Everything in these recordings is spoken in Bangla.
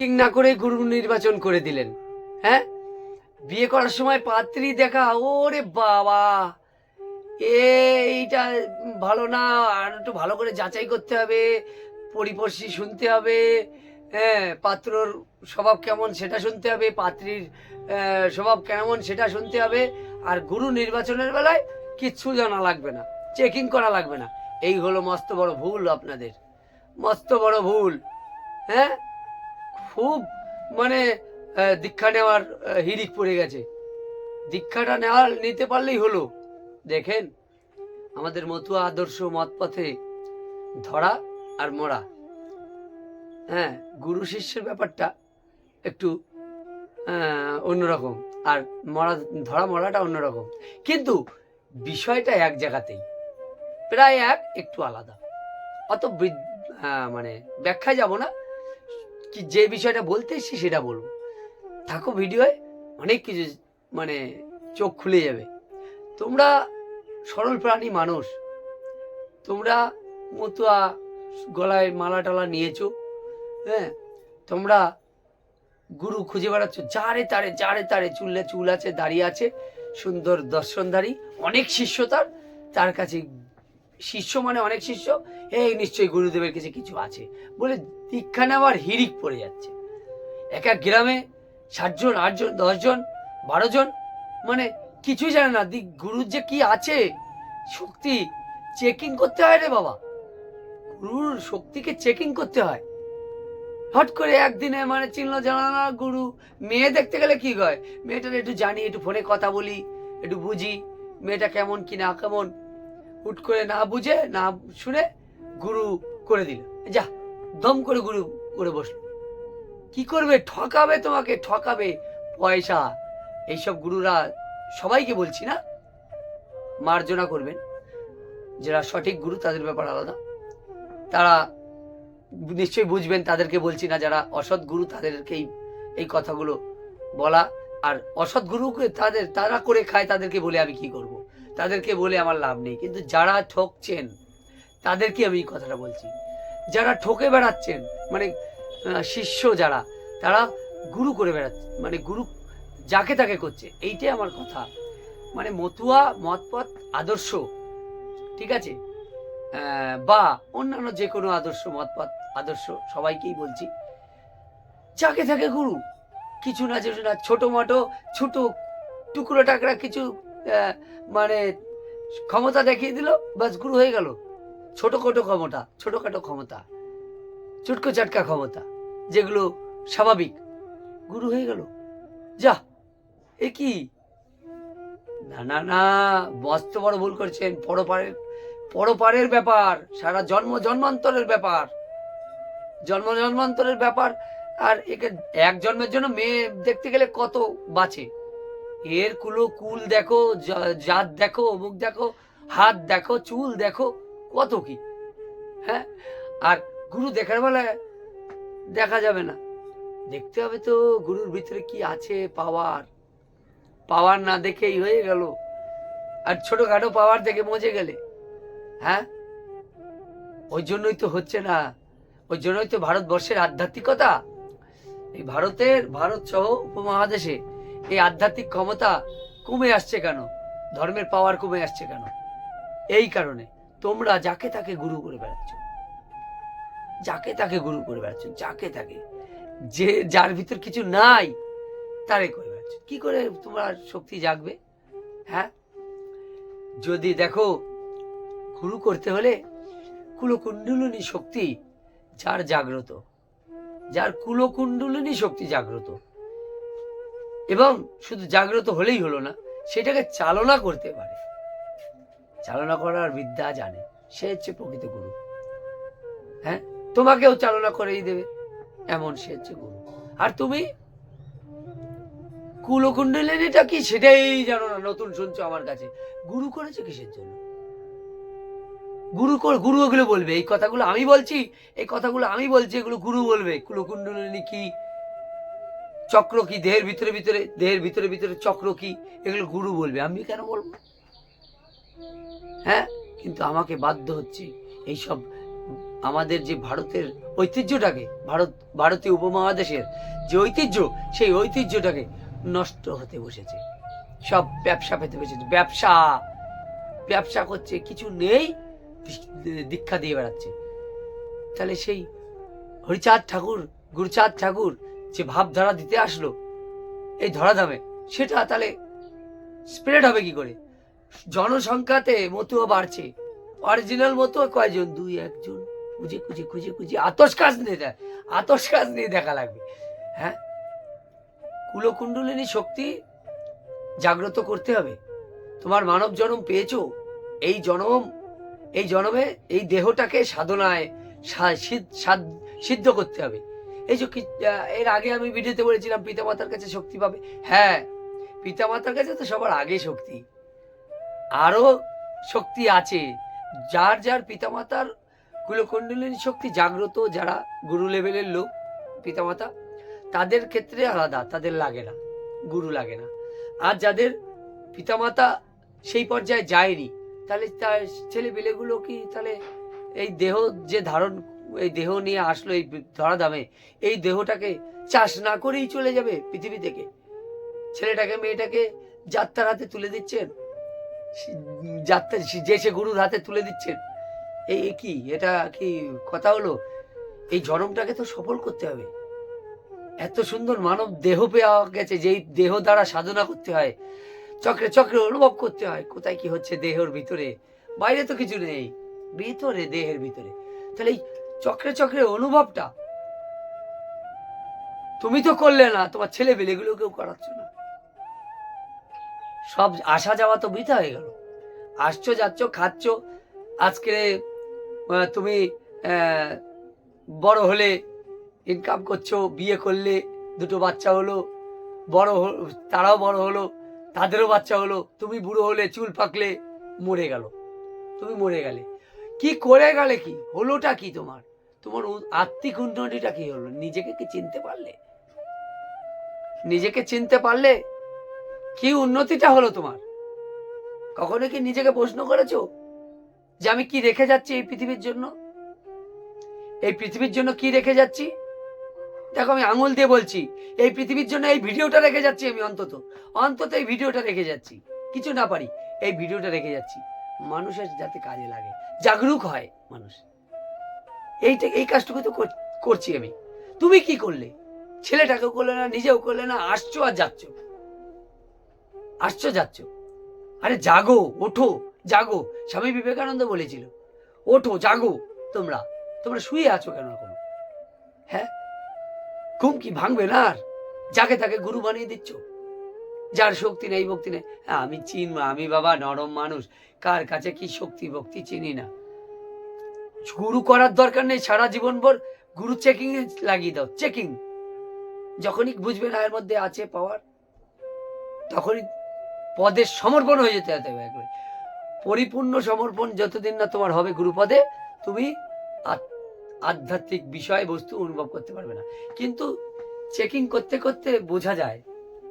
ঠিক না করে গুরু নির্বাচন করে দিলেন। হ্যাঁ? বিয়ে করার সময় পাত্রী দেখা, ওরে বাবা! এইটা ভালো না, আর একটু ভালো করে যাচাই করতে হবে পরিপর্শী শুনতে হবে হ্যাঁ পাত্রর স্বভাব কেমন সেটা শুনতে হবে, পাত্রীর স্বভাব কেমন সেটা শুনতে হবে, আর গুরু নির্বাচনের বেলায় কিচ্ছু জানা লাগবে না চেকিং করা লাগবে না। এই হলো মস্ত বড় ভুল আপনাদের, মস্ত বড় ভুল হ্যাঁ? খুব মানে দীক্ষা নেওয়ার হিড়িক পড়ে গেছে। দীক্ষাটা নেওয়ার, নিতে পারলেই হলো। দেখেন, আমাদের মতুয়া আদর্শ মত পথে ধরা আর মরা। হ্যাঁ গুরু শিষ্যের ব্যাপারটা একটু অন্যরকম। আর মরা, ধরা, মরাটা অন্যরকম। কিন্তু বিষয়টা এক জায়গাতেই। প্রায় এক, একটু আলাদা। অত মানে ব্যাখ্যা যাব না। কি যে বিষয়টা বলতে এসছি সেটা বলব। থাকো ভিডিওয়, অনেক কিছু মানে চোখ খুলে যাবে। তোমরা সরল প্রাণী মানুষ। তোমরা মতুয়া গলায় মালা টালা নিয়েছো হ্যাঁ? তোমরা গুরু খুঁজে বেড়াচ্ছ। যারে তারে যারে তারে চুললে চুল আছে দাঁড়িয়ে আছে, সুন্দর দর্শনধারী, অনেক শিষ্য তার তার কাছে শিষ্য মানে অনেক শিষ্য? এই নিশ্চয়ই গুরুদেবের কাছে কিছু আছে। বলে দীক্ষা নেওয়ার হিরিক পড়ে যাচ্ছে। এক এক গ্রামে ষাটজন আটজন, দশজন বারো জন মানে কিছুই জানে না। দি গুরুর যে কি আছে? শক্তি চেকিং করতে হয় রে বাবা। গুরুর শক্তিকে চেকিং করতে হয়। হট করে একদিনে মানে চিনলো জানা না, গুরু মেয়ে দেখতে গেলে কি হয়? মেয়েটার একটু জানি, একটু ফোনে কথা বলি, একটু বুঝি, মেয়েটা কেমন কি না কেমন। হুট করে না বুঝে, না শুনে গুরু করে দিল। যা, দম করে গুরু করে বসল। কি করবে? ঠকাবে তোমাকে, ঠকাবে পয়সা। এইসব গুরুরা সবাইকে বলছি না, মার্জনা করবেন। যারা সঠিক গুরু, তাদের ব্যাপার আলাদা। তারা নিশ্চয়ই বুঝবেন, তাদেরকে বলছি না যারা অসৎ গুরু, তাদেরকেই এই কথাগুলো বলা। আর অসৎ গুরুকে তাদের, তারা করে খায়, তাদেরকে বলে আমি কি করব। তাদেরকে বলে আমার লাভ নেই। কিন্তু যারা ঠকছেন, তাদেরকে আমি এই কথাটা বলছি। যারা ঠকে বেড়াচ্ছেন মানে শিষ্য যারা, তারা গুরু করে বেড়াচ্ছে মানে গুরু যাকে তাকে করছে, এইটাই আমার কথা। মানে মতুয়া, মতপথ, আদর্শ, ঠিক আছে? বা অন্যান্য যে কোনো আদর্শ, মতপথ, আদর্শ, সবাইকেই বলছি। যাকে থাকে গুরু, কিছু না কিছু না ছোট মোটো ছোটো টুকরো টাকরা কিছু মানে ক্ষমতা দেখিয়ে দিল বাস গুরু হয়ে গেল। ছোটখাটো ক্ষমতা ছোটখাটো ক্ষমতা, চুটকো চাটকা ক্ষমতা, যেগুলো স্বাভাবিক। গুরু হয়ে গেল। যা, এ কি? না না না মস্ত বড় ভুল করছেন, পরপারের পরপারের ব্যাপার, সারা জন্ম জন্মান্তরের ব্যাপার। জন্ম জন্মান্তরের ব্যাপার, আর একে এক জন্মের জন্য মেয়ে দেখতে গেলে কত বাঁচে। এর কুলো কুল দেখো জাত দেখো, অমুক দেখো, হাত দেখো, চুল দেখো, কত কি? হ্যাঁ? আর গুরু দেখার বেলায় দেখা যাবে না। দেখতে হবে তো গুরুর ভিতরে কি আছে পাওয়ার। পাওয়ার না দেখেই হয়ে গেল। আর ছোটখাটো পাওয়ার দেখে মজে গেলে। হ্যাঁ? ওই জন্যই তো হচ্ছে না। ওই জন্যই তো ভারতবর্ষের আধ্যাত্মিকতা। এই ভারতের, ভারত সহ উপমহাদেশে এই আধ্যাত্মিক ক্ষমতা কমে আসছে কেন? ধর্মের পাওয়ার কমে আসছে কেন? এই কারণে তোমরা যাকে তাকে গুরু করে বেড়াচ্ছ। যাকে তাকে গুরু করে বেড়াচ্ছ, যাকে তাকে। যে যার ভিতর কিছু নাই, তারে করে বেড়াচ্ছ। কি করে তোমার শক্তি জাগবে? হ্যাঁ? যদি দেখো, গুরু করতে হলে কুলকুণ্ডলিনী শক্তি যার জাগ্রত। যার কুলকুণ্ডলিনী শক্তি জাগ্রত। এবং শুধু জাগ্রত হলেই হলো না, সেটাকে চালনা করতে পারে। চালনা করার বিদ্যা জানে, সে হচ্ছে প্রকৃত গুরু। হ্যাঁ? তোমাকেও চালনা করেই দেবে, এমন সে হচ্ছে গুরু। আর তুমি? কুলকুণ্ডলিনীটা কি? সেটাই জানো না, নতুন শুনছো আমার কাছে। গুরু করেছে কিসের জন্য? গুরু গুরু ওগুলো বলবে। এই কথাগুলো আমি বলছি, এই কথাগুলো আমি বলছি, এগুলো গুরু বলবে। কুলকুণ্ডলিনী কি চক্র কি? দেহের ভিতরে ভিতরে, দেহের ভিতরে ভিতরে চক্র কি? এগুলো গুরু বলবে। আমি কেন বলব? হ্যাঁ? কিন্তু আমাকে বাধ্য হচ্ছে এইসব আমাদের যে ভারতের ঐতিহ্যটাকে, ভারত, ভারতীয় উপমহাদেশের যে ঐতিহ্য, সেই ঐতিহ্যটাকে নষ্ট হতে বসেছে। সব ব্যবসা পেতে বসেছে। ব্যবসা ব্যবসা করছে, কিছু নেই, দীক্ষা দিয়ে বেড়াচ্ছে। তাহলে সেই হরিচাঁদ ঠাকুর, গুরুচাঁদ ঠাকুর যে ভাবধারা দিতে আসলো। এই ধরা ধরাধামে, সেটা তাহলে স্প্রেড হবে কি করে? জনসংখ্যাতে মতুয়া বাড়ছে। অরিজিনাল মতুয়া কয়জন? দুই, একজন। খুঁজে খুঁজে খুঁজে খুঁজে। আতস কাজ নিয়ে দেয় আতস কাজ নিয়ে দেখা লাগবে। হ্যাঁ? কুলকুণ্ডলিনী শক্তি জাগ্রত করতে হবে। তোমার মানব জন্ম পেয়েছ? এই জনম, এই জন্মে এই দেহটাকে সাধনায় সিদ্ধ করতে হবে। এই যে এর আগে আমি ভিডিওতে বলেছিলাম পিতামাতার কাছে শক্তি পাবে। হ্যাঁ পিতামাতার কাছে তো সবার আগে শক্তি। আরও শক্তি আছে। যার যার পিতামাতার কুলকুণ্ডলিনী শক্তি জাগ্রত, যারা গুরু লেভেলের লোক, পিতামাতা, তাদের ক্ষেত্রে আলাদা, তাদের লাগে না, গুরু লাগে না। আর যাদের পিতামাতা সেই পর্যায়ে যায়নি, তাহলে তার ছেলে পেলেগুলো কি তাহলে এই দেহ যে ধারণ, এই দেহ নিয়ে আসলো এই ধরাধামে, এই দেহটাকে চাষ না করেই চলে যাবে পৃথিবী থেকে। ছেলেটাকে, মেয়েটাকে যাত্রার হাতে তুলে দিচ্ছেন। যাত্রা যে সে গুরুর হাতে তুলে দিচ্ছেন। এই কি? এটা কি কথা হলো? এই জনমটাকে তো সফল করতে হবে। এত সুন্দর মানব দেহ পেয়ে গেছে, যেই দেহ দ্বারা সাধনা করতে হয়। চক্রে চক্রে অনুভব করতে হয়, কোথায় কি হচ্ছে দেহর ভিতরে? বাইরে তো কিছু নেই। ভিতরে, দেহের ভিতরে। তাহলে এই চক্রে চক্রে অনুভবটা, তুমি তো করলে না, তোমার ছেলে পেলেগুলো কেউ করাচ্ছ না। সব আসা যাওয়া তো বৃথা হয়ে গেল। আসছো, যাচ্ছ, খাচ্ছ, আজকে তুমি বড় হলে ইনকাম করছ, বিয়ে করলে দুটো বাচ্চা হলো, বড় তারাও বড় হলো, তাদেরও বাচ্চা হলো, তুমি বুড়ো হলে চুল পাকলে মরে গেল। তুমি মরে গেলে। কি করে গেলে কি? হলোটা কি তোমার? তোমার আত্মিক উন্নতিটা কি হলো? নিজেকে কি চিনতে পারলে? নিজেকে চিনতে পারলে কি উন্নতিটা হলো তোমার? কখনো কি নিজেকে প্রশ্ন করেছ? যে আমি কি রেখে যাচ্ছি এই পৃথিবীর জন্য? এই পৃথিবীর জন্য কি রেখে যাচ্ছি? দেখো, আমি আঙুল দিয়ে বলছি, এই পৃথিবীর জন্য এই ভিডিওটা রেখে যাচ্ছি আমি অন্তত। অন্তত এই ভিডিওটা রেখে যাচ্ছি। কিছু না পারি, এই ভিডিওটা রেখে যাচ্ছি। মানুষের যাতে কাজে লাগে, জাগরুক হয় মানুষ। এইটা এই কাজটুকু তো করছি আমি। তুমি কি করলে? ছেলেটাকেও করলে না, নিজেও করলে না, আসছো আর যাচ্ছ। আসছো, যাচ্ছ। আরে জাগো, ওঠো, জাগো, স্বামী বিবেকানন্দ বলেছিল। ওঠো, জাগো তোমরা। তোমরা শুয়ে আছো কেন এখন? হ্যাঁ? ঘুম কি ভাঙবে না আর? যাকে তাকে গুরু বানিয়ে দিচ্ছ? যার শক্তি নেই, ভক্তি নেই। আমি চিনবো আমি বাবা নরম মানুষ। কার কাছে কি শক্তি, ভক্তি চিনি না। গুরু করার দরকার নেই, সারা জীবন ভর গুরু চেকিং এ লাগিয়ে দাও চেকিং যখনই বুঝবে না এর মধ্যে আছে পাওয়ার তখনই পদের সমর্পণ হয়ে যেতে হবে একবার। পরিপূর্ণ সমর্পণ যতদিন না তোমার হবে গুরুপদে, তুমি আধ্যাত্মিক বিষয় বস্তু অনুভব করতে পারবে না। কিন্তু চেকিং করতে করতে বোঝা যায়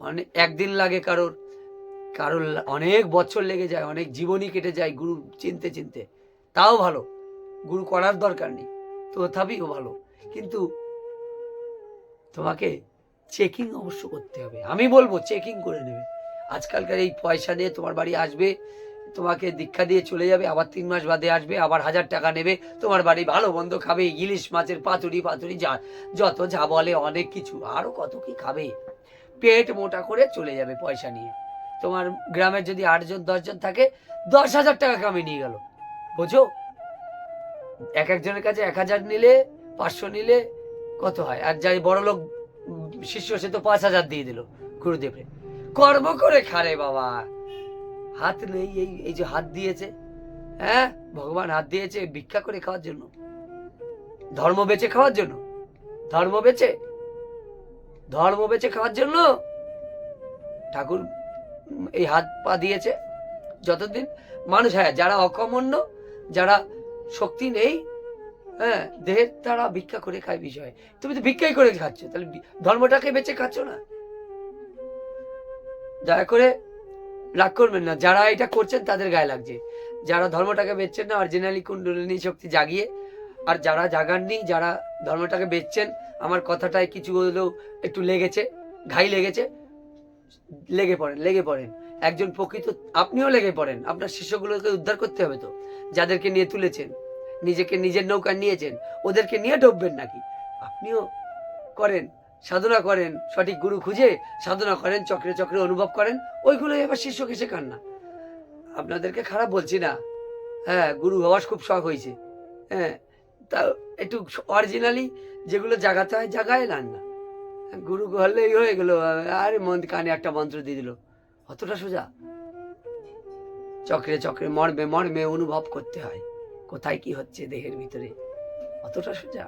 অনেক একদিন লাগে কারোর কারোর অনেক বছর লেগে যায়, অনেক জীবনই কেটে যায় গুরু চিনতে চিনতে। তাও ভালো, গুরু করার দরকার নেই, তথাপিও ভালো। কিন্তু তোমাকে চেকিং অবশ্য করতে হবে। আমি বলব চেকিং করে নেবে। আজকালকার এই পয়সা দিয়ে তোমার বাড়ি আসবে, তোমাকে দীক্ষা দিয়ে চলে যাবে, আবার তিন মাস বাদে আসবে, আবার হাজার টাকা নেবে, তোমার বাড়ি ভালো মন্দ খাবে, ইলিশ মাছের পাতুরি পাতুরি যা, যত যা বলে অনেক কিছু, আরও কত কি খাবে? পেট মোটা করে চলে যাবে পয়সা নিয়ে। তোমার গ্রামের যদি আটজন, দশজন থাকে দশ হাজার টাকা কামিয়ে নিয়ে গেল। বোঝো? এক একজনের কাছে এক হাজার নিলে, পাঁচশো নিলে কত হয়? আর যাই বড় লোক, শিষ্য, সে তো পাঁচ হাজার দিয়ে দিল গুরুদেবরে। কর্ম করে খারে বাবা। হাত নেই, এই এই যে হাত দিয়েছে হ্যাঁ? ভগবান হাত দিয়েছে ভিক্ষা করে খাওয়ার জন্য। ধর্ম বেচে খাওয়ার জন্য। ধর্ম বেচে ধর্ম বেচে খাওয়ার জন্য ঠাকুর এই হাত পা দিয়েছে যতদিন মানুষ হ্যাঁ যারা অকমন্য যারা শক্তি নেই হ্যাঁ দেহের তারা ভিক্ষা করে খায় বিষয় তুমি তো ভিক্ষাই করে খাচ্ছ, তাহলে ধর্মটাকে বেঁচে খাচ্ছ না। দয়া করে রাগ করবেন না, যারা এটা করছেন তাদের গায়ে লাগছে। যারা ধর্মটাকে বেচছেন না অরিজিনালি কুণ্ডলিনী শক্তি জাগিয়ে, আর যারা জাগাননি, যারা ধর্মটাকে বেচছেন, আমার কথাটায় কিছু হলেও একটু লেগেছে, ঘাই লেগেছে, লেগে পড়েন লেগে পড়েন। একজন প্রকৃত, আপনিও লেগে পড়েন, আপনার শিষ্যগুলোকে উদ্ধার করতে হবে তো, যাদেরকে নিয়ে তুলেছেন, নিজেকে নিজের নৌকা নিয়েছেন, ওদেরকে নিয়ে ডুববেন নাকি? আপনিও করেন, সাধনা করেন, সঠিক গুরু খুঁজে সাধনা করেন, চক্রে চক্রে অনুভব করেন ওইগুলো এবার শিষ্যকে শেখান না। আপনাদেরকে খারাপ বলছি না। হ্যাঁ গুরু হওয়ার খুব শখ হয়েছে। হ্যাঁ তা একটু অরিজিনালি যেগুলো জাগাতে হয়, জাগায় না গুরু হলেই হয়ে গেলো, আরে মন, কানে একটা মন্ত্র দিয়ে দিল, অতটা সোজা। চক্রে চক্রে মর্মে মর্মে অনুভব করতে হয়, কোথায় কি হচ্ছে দেহের ভিতরে, অতটা সোজা।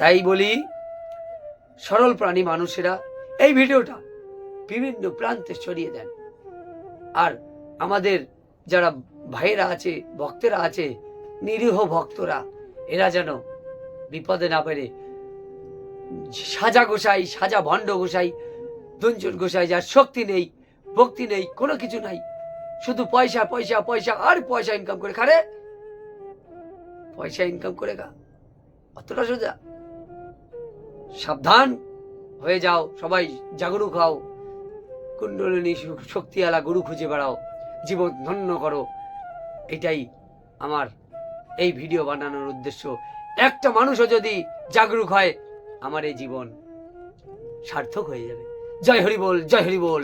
তাই বলি, সরল প্রাণী মানুষেরা এই ভিডিওটা বিভিন্ন প্রান্তে ছড়িয়ে দেন। আর আমাদের যারা ভাইয়েরা আছে, ভক্তেরা আছে, নিরীহ ভক্তরা এরা যেন বিপদে না পেরে সাজা গোসাই, সাজা ভণ্ড গোসাই দুঞ্জন গোসাই, যার শক্তি নেই, ভক্তি নেই, কোনো কিছু নাই। শুধু পয়সা পয়সা পয়সা, আর পয়সা ইনকাম করে খারে পয়সা ইনকাম করে খা। অতটা সোজা। সাবধান হয়ে যাও, সবাই জাগরুক হও কুণ্ডলিনী শক্তিওয়ালা গুরু খুঁজে বেড়াও। জীবন ধন্য করো। এটাই আমার এই ভিডিও বানানোর উদ্দেশ্য, একটা মানুষও যদি জাগরুক হয়, আমার এই জীবন সার্থক হয়ে যাবে। জয় হরি বল, জয় হরি বল।